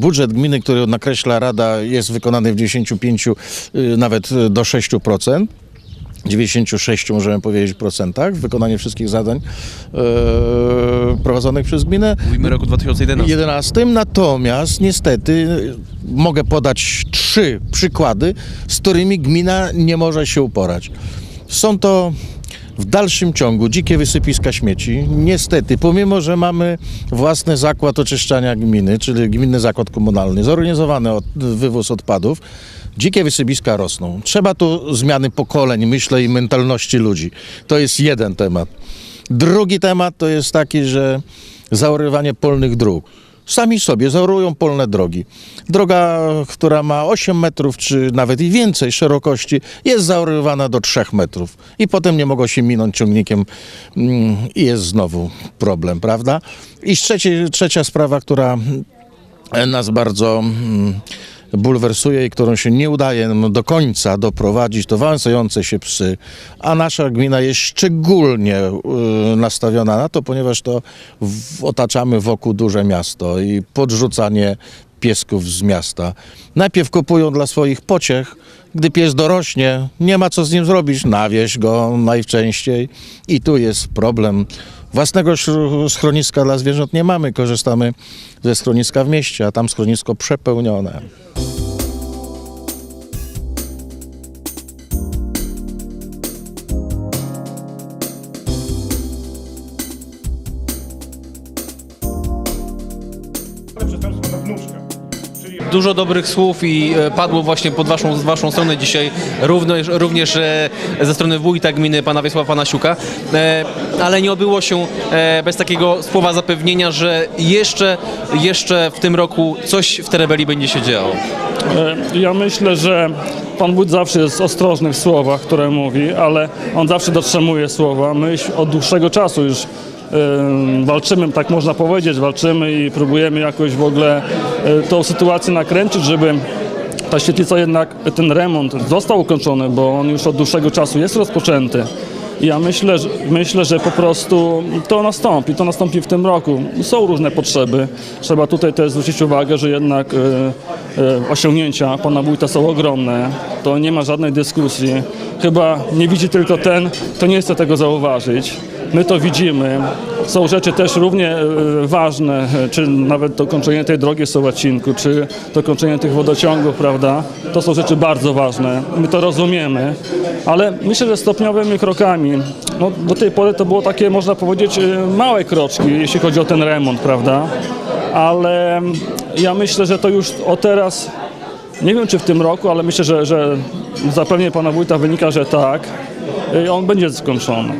budżet gminy, który nakreśla Rada, jest wykonany w 95, y, nawet y, do 6%. 96 możemy powiedzieć procentach, wykonanie wszystkich zadań e, prowadzonych przez gminę. Mówimy roku 2011. 11. Natomiast niestety y, mogę podać trzy przykłady, z którymi gmina nie może się uporać. Są to w dalszym ciągu dzikie wysypiska śmieci. Niestety, pomimo, że mamy własny zakład oczyszczania gminy, czyli gminny zakład komunalny, zorganizowany od, wywóz odpadów, dzikie wysypiska rosną. Trzeba tu zmiany pokoleń, myślę, i mentalności ludzi. To jest jeden temat. Drugi temat to jest taki, że zaorywanie polnych dróg. Sami sobie zaorują polne drogi. Droga, która ma 8 metrów, czy nawet i więcej szerokości, jest zaorywana do 3 metrów. I potem nie mogą się minąć ciągnikiem mm, i jest znowu problem, prawda? I trzeci, trzecia sprawa, która nas bardzo mm, bulwersuje i którą się nie udaje do końca doprowadzić, to wałęsające się psy. A nasza gmina jest szczególnie y, nastawiona na to, ponieważ to otaczamy wokół duże miasto i podrzucanie piesków z miasta. Najpierw kupują dla swoich pociech, gdy pies dorośnie, nie ma co z nim zrobić, nawieź go najczęściej i tu jest problem. Własnego schroniska dla zwierząt nie mamy, korzystamy ze schroniska w mieście, a tam schronisko przepełnione. Czyli Dużo dobrych słów i e, padło właśnie pod waszą, z waszą stronę dzisiaj, również, również e, ze strony wójta gminy, pana Wiesława Panasiuka, E, ale nie obyło się bez takiego słowa zapewnienia, że jeszcze, jeszcze w tym roku coś w Terebeli będzie się działo. Ja myślę, że pan wójt zawsze jest ostrożny w słowach, które mówi, ale on zawsze dotrzymuje słowa. My od dłuższego czasu już walczymy, tak można powiedzieć, walczymy i próbujemy jakoś w ogóle tą sytuację nakręcić, żeby ta świetlica jednak, ten remont został ukończony, bo on już od dłuższego czasu jest rozpoczęty. Ja myślę, że, myślę, że po prostu to nastąpi, to nastąpi w tym roku. Są różne potrzeby. Trzeba tutaj też zwrócić uwagę, że jednak e, e, osiągnięcia pana wójta są ogromne. To nie ma żadnej dyskusji. Chyba nie widzi tylko ten, kto nie chce tego zauważyć. My to widzimy. Są rzeczy też równie e, ważne, e, czy nawet dokończenie tej drogi w Sołacinku, czy dokończenie tych wodociągów, prawda? To są rzeczy bardzo ważne. My to rozumiemy, ale myślę, że stopniowymi krokami. No, do tej pory to było takie, można powiedzieć, e, małe kroczki, jeśli chodzi o ten remont, prawda? Ale mm, ja myślę, że to już o teraz, nie wiem czy w tym roku, ale myślę, że, że zapewnie pana wójta wynika, że tak, on będzie skończony.